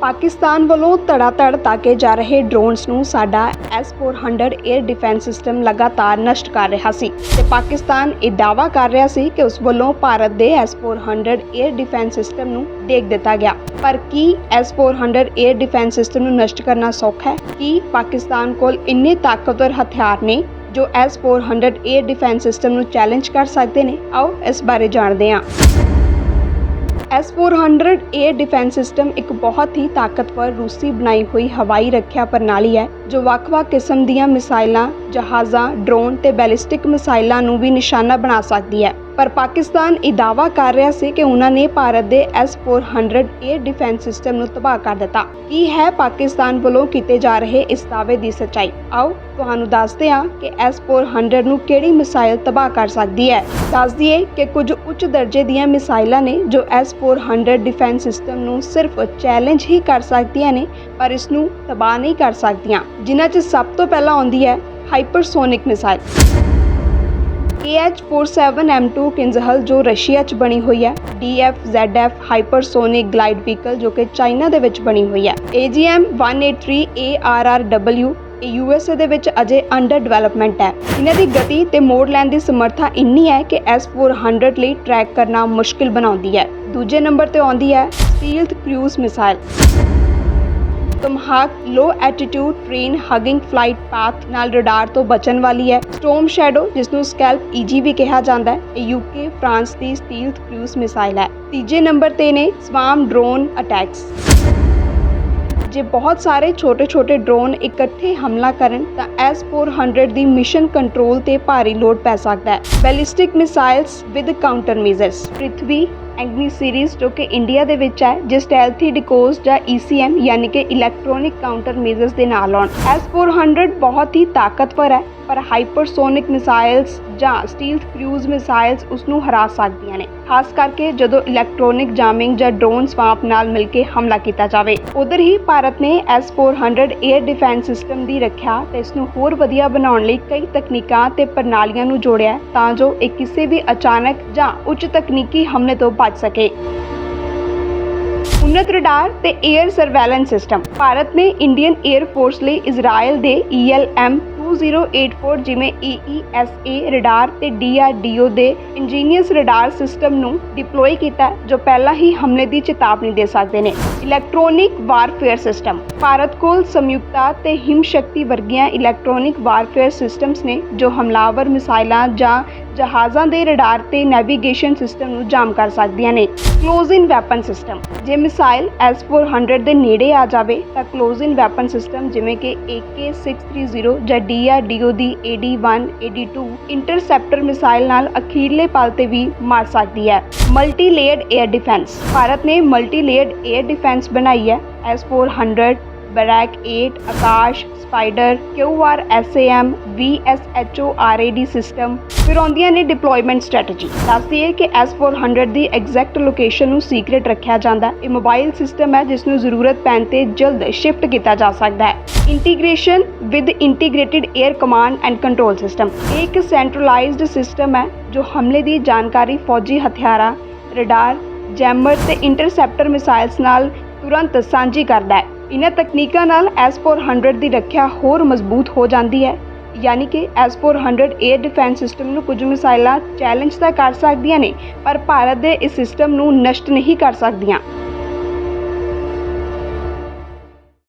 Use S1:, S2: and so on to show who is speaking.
S1: ਪਾਕਿਸਤਾਨ ਵੱਲੋਂ ਧੜਾਧੜ ਤਾਕੇ ਜਾ ਰਹੇ ਡਰੋਨਸ ਨੂੰ ਸਾਡਾ S400 에ਅਰ ਡਿਫੈਂਸ ਸਿਸਟਮ ਲਗਾਤਾਰ ਨਸ਼ਟ ਕਰ ਰਿਹਾ ਸੀ ਤੇ ਪਾਕਿਸਤਾਨ ਇਹ ਦਾਵਾ ਕਰ ਰਿਹਾ ਸੀ ਕਿ ਉਸ ਵੱਲੋਂ ਭਾਰਤ ਦੇ S400 에ਅਰ ਡਿਫੈਂਸ ਸਿਸਟਮ ਨੂੰ ਦੇਖ ਦਿੱਤਾ ਗਿਆ। ਪਰ ਕੀ S400 ਏਅਰ ਡਿਫੈਂਸ ਸਿਸਟਮ ਨੂੰ ਨਸ਼ਟ ਕਰਨਾ ਸੌਖਾ ਹੈ? ਕੀ ਪਾਕਿਸਤਾਨ ਕੋਲ ਇੰਨੇ ਤਾਕਤਵਰ ਹਥਿਆਰ ਨੇ ਜੋ S400 ਏਅਰ ਡਿਫੈਂਸ ਸਿਸਟਮ ਨੂੰ ਚੈਲੰਜ ਕਰ ਸਕਦੇ ਨੇ? ਆਓ ਇਸ ਬਾਰੇ ਜਾਣਦੇ ਹਾਂ। S400 에ਅਰ ਡਿਫੈਂਸ ਸਿਸਟਮ ਇੱਕ ਬਹੁਤ ਹੀ ਤਾਕਤਵਰ ਰੂਸੀ ਬਣਾਈ ਹੋਈ ਹਵਾਈ ਰੱਖਿਆ ਪ੍ਰਣਾਲੀ ਹੈ। ਜੋ ਵੱਖ-ਵੱਖ ਕਿਸਮ ਦੀਆਂ ਮਿਸਾਈਲਾਂ, ਜਹਾਜ਼ਾਂ, ਡਰੋਨ ਤੇ ਬੈਲਿਸਟਿਕ ਮਿਸਾਈਲਾਂ ਨੂੰ ਵੀ ਨਿਸ਼ਾਨਾ ਬਣਾ ਸਕਦੀ ਹੈ। ਪਰ ਪਾਕਿਸਤਾਨ ਇਹ ਦਾਅਵਾ ਕਰ ਰਿਹਾ ਸੀ ਕਿ ਉਹਨਾਂ ਨੇ ਭਾਰਤ ਦੇ S400 에ਅਰ ਡਿਫੈਂਸ ਸਿਸਟਮ ਨੂੰ ਤਬਾਹ ਕਰ ਦਿੱਤਾ। ਕੀ ਹੈ ਪਾਕਿਸਤਾਨ ਵੱਲੋਂ ਕੀਤੇ ਜਾ ਰਹੇ ਇਸ ਦਾਅਵੇ ਦੀ ਸੱਚਾਈ? ਆਓ ਤੁਹਾਨੂੰ ਦੱਸਦੇ ਹਾਂ ਕਿ S400 ਨੂੰ ਕਿਹੜੀ ਮਿਸਾਈਲ ਤਬਾਹ ਕਰ ਸਕਦੀ ਹੈ। ਦੱਸ ਦਈਏ ਕਿ ਕੁਝ ਉੱਚ ਦਰਜੇ ਦੀਆਂ ਮਿਸਾਈਲਾਂ ਨੇ ਜੋ S400 ਡਿਫੈਂਸ ਸਿਸਟਮ ਨੂੰ ਸਿਰਫ ਚੈਲੰਜ ਹੀ ਕਰ ਸਕਦੀਆਂ ਨੇ ਪਰ ਇਸ ਨੂੰ ਤਬਾਹ ਨਹੀਂ ਕਰ ਸਕਦੀਆਂ ਜਿਨ੍ਹਾਂ 'ਚ ਸਭ ਤੋਂ ਪਹਿਲਾਂ ਆਉਂਦੀ ਹੈ ਹਾਈਪਰਸੋਨਿਕ ਮਿਸਾਈਲ। KH-47M2 ਕਿੰਜ਼ਹਲ ਜੋ ਰਸ਼ੀਆ 'ਚ ਬਣੀ ਹੋਈ ਹੈ DF-ZF ਹਾਈਪਰਸੋਨਿਕ ਗਲਾਈਡ ਵਹੀਕਲ ਜੋ ਕਿ ਚਾਈਨਾ ਦੇ ਵਿੱਚ ਬਣੀ ਹੋਈ ਹੈ। AGM-183 ARRW ਇਹ ਯੂਐਸਏ ਦੇ ਵਿੱਚ ਅਜੇ ਅੰਡਰ ਡਿਵੈਲਪਮੈਂਟ ਹੈ। ਇਹਨਾਂ ਦੀ ਗਤੀ ਤੇ ਮੋੜ ਲੈਣ ਦੀ ਸਮਰੱਥਾ ਇੰਨੀ ਹੈ ਕਿ S400 ਲਈ ਟਰੈਕ ਕਰਨਾ ਮੁਸ਼ਕਿਲ ਬਣਾਉਂਦੀ ਹੈ। ਦੂਜੇ ਨੰਬਰ ਤੇ ਆਉਂਦੀ ਹੈ stealth cruise missile. Tomahawk low attitude, terrain, hugging, flight, path ਨਾਲ ਰਡਾਰ ਤੋਂ ਬਚਣ ਵਾਲੀ ਹੈ। ਸਟੋਰਮ ਸ਼ੈਡੋ ਜਿਸ ਨੂੰ ਸਕੈਲਪ ਈਜੀ ਵੀ ਕਿਹਾ ਜਾਂਦਾ ਹੈ, ਇਹ ਯੂਕੇ, ਫਰਾਂਸ ਦੀ ਸਟੀਲਥ ਕਰੂਜ਼ ਮਿਸਾਈਲ ਹੈ। ਤੀਜੇ ਨੰਬਰ ਤੇ ਨੇ ਸਵਾਮ ਡਰੋਨ ਅਟੈਕਸ। ਜੇ ਬਹੁਤ ਸਾਰੇ ਛੋਟੇ-ਛੋਟੇ ਡਰੋਨ ਇਕੱਠੇ ਹਮਲਾ ਕਰਨ, ਤਾਂ S400 ਦੀ ਮਿਸ਼ਨ ਕੰਟਰੋਲ ਤੇ ਭਾਰੀ ਲੋਡ ਪੈ ਸਕਦਾ ਹੈ। Ballistic missiles with counter measures. Prithvi Agni series ਜੋ ਕਿ ਇੰਡੀਆ ਦੇ ਵਿੱਚ ਹੈ ਜਿਸ ਸਟੈਲਥੀ ਡਿਕੋਸ ਜਾਂ ECM ਯਾਨੀ ਕਿ ਇਲੈਕਟ੍ਰੋਨਿਕ ਕਾਊਂਟਰ ਮੇਜਰਸ ਦੇ ਨਾਲ ਆਉਣ। S400 ਬਹੁਤ ਹੀ ਤਾਕਤਵਰ ਹੈ, ਪਰ ਹਾਈਪਰਸੋਨਿਕ ਮਿਸਾਈਲਸ ਜਾਂ ਸਟੀਲਥ ਕਰੂਜ਼ ਮਿਸਾਈਲਸ ਉਸ ਨੂੰ ਹਰਾ ਸਕਦੀਆਂ ਨੇ। ਖਾਸ ਕਰਕੇ ਜਦੋਂ ਇਲੈਕਟ੍ਰੋਨਿਕ ਜਾਮਿੰਗ ਜਾਂ ਡਰੋਨ ਸਵਾਪ ਨਾਲ ਮਿਲ ਕੇ ਹਮਲਾ ਕੀਤਾ ਜਾਵੇ। ਉਧਰ ਹੀ ਭਾਰਤ ਨੇ S400 에ਅਰ ਡਿਫੈਂਸ ਸਿਸਟਮ ਦੀ ਰੱਖਿਆ ਤੇ ਇਸ ਨੂੰ ਹੋਰ ਵਧੀਆ ਬਣਾਉਣ ਲਈ ਕਈ ਤਕਨੀਕਾਂ ਤੇ ਪ੍ਰਣਾਲੀਆਂ ਨੂੰ ਜੋੜਿਆ ਤਾਂ ਜੋ ਇਹ ਕਿਸੇ ਵੀ ਅਚਾਨਕ ਜਾਂ ਉੱਚ ਤਕਨੀਕੀ ਹਮਲੇ ਤੋਂ ਪਹੁੰਚ ਸਕੇ। ਉਨਤ ਰਡਾਰ ਤੇ 에ਅਰ ਸਰਵੇਲੈਂਸ ਸਿਸਟਮ ਭਾਰਤ ਨੇ ਇੰਡੀਅਨ 에ਅਰ ਫੋਰਸ ਲਈ ਇਜ਼ਰਾਈਲ ਦੇ ELM 2084 ਜਿਵੇਂ EESA ਰਡਾਰ ਤੇ DRDO ਦੇ ਇੰਜੀਨੀਅਰਸ ਰਡਾਰ ਸਿਸਟਮ ਨੂੰ ਡਿਪਲੋਏ ਕੀਤਾ, ਜੋ ਪਹਿਲਾਂ ਹੀ ਹਮਲੇ ਦੀ ਚੇਤਾਵਨੀ ਦੇ ਸਕਦੇ ਨੇ। ਇਲੈਕਟ੍ਰੋਨਿਕ ਵਾਰਫੇਅਰ ਸਿਸਟਮ ਭਾਰਤ ਕੋਲ ਸੰਯੁਕਤਾ ਤੇ ਹਿਮ ਵਰਗੀਆਂ ਇਲੈਕਟ੍ਰੋਨਿਕ ਵਾਰਫੇਅਰ ਸਿਸਟਮਸ ਨੇ, ਜੋ ਹਮਲਾਵਰ ਮਿਸਾਈਲਾਂ ਜਾਂ ਜਹਾਜ਼ਾਂ ਦੇ ਰਡਾਰ ਤੇ ਨੈਵੀਗੇਸ਼ਨ ਸਿਸਟਮ ਨੂੰ ਜਾਮ ਕਰ ਸਕਦੀਆਂ ਨੇ। ਕਲੋਜ਼ ਇਨ ਵੈਪਨ ਸਿਸਟਮ ਜੇ ਮਿਸਾਈਲ S400 ਦੇ ਨੇੜੇ ਆ ਜਾਵੇ, ਤਾਂ ਕਲੋਜ਼ ਇਨ ਵੈਪਨ ਸਿਸਟਮ ਜਿਵੇਂ ਕਿ AK630 ਜਾਂ DRDO ਦੀ AD1 AD2 ਇੰਟਰਸੈਪਟਰ ਮਿਸਾਈਲ ਨਾਲ ਅਖੀਰਲੇ ਪਲ ਤੇ ਵੀ ਮਾਰ ਸਕਦੀ ਹੈ। Multi layered air defence Bharat ਨੇ ਮਲਟੀ ਲੇਅਰਡ 에ਅਰ ਡਿਫੈਂਸ ਬਣਾਈ ਹੈ S400 Barak 8 Akash, spider QR SAM VSHO RAD system. ਫਿਰ ਆਉਂਦੀਆਂ ਨੇ ਡਿਪਲੋਇਮੈਂਟ ਸਟ੍ਰੈਟਜੀ। ਦੱਸਦੀ ਹੈ ਕਿ S400 ਦੀ ਐਗਜ਼ੈਕਟ ਲੋਕੇਸ਼ਨ ਨੂੰ ਸੀਕ੍ਰੀਟ ਰੱਖਿਆ ਜਾਂਦਾ। ਇਹ ਮੋਬਾਈਲ ਸਿਸਟਮ ਹੈ, ਜਿਸ ਨੂੰ ਜ਼ਰੂਰਤ ਪੈਣ ਤੇ ਜਲਦ ਸ਼ਿਫਟ ਕੀਤਾ ਜਾ ਸਕਦਾ ਹੈ। Integration with integrated air command and control system. ਇਹ ਇੱਕ ਸੈਂਟਰਲਾਈਜ਼ਡ ਸਿਸਟਮ ਹੈ, ਜੋ ਹਮਲੇ ਦੀ ਜਾਣਕਾਰੀ, ਫੌਜੀ ਹਥਿਆਰਾਂ, ਰਡਾਰ, ਜੈਮਰ ਤੇ ਇੰਟਰਸੈਪਟਰ ਮਿਸਾਈਲਸ ਨਾਲ ਤੁਰੰਤ ਸਾਂਝੀ ਕਰਦਾ ਹੈ। ਇਹਨਾਂ ਤਕਨੀਕਾਂ ਨਾਲ S400 ਦੀ ਰੱਖਿਆ ਹੋਰ ਮਜ਼ਬੂਤ ਹੋ ਜਾਂਦੀ ਹੈ। ਯਾਨੀ ਕਿ S400 에ਅਰ ਡਿਫੈਂਸ ਸਿਸਟਮ ਨੂੰ ਕੁਝ ਮਿਸਾਈਲਾਂ ਚੈਲੰਜ ਤਾਂ ਕਰ ਸਕਦੀਆਂ ਨੇ, ਪਰ ਭਾਰਤ ਦੇ ਇਸ ਸਿਸਟਮ ਨੂੰ ਨਸ਼ਟ ਨਹੀਂ ਕਰ ਸਕਦੀਆਂ।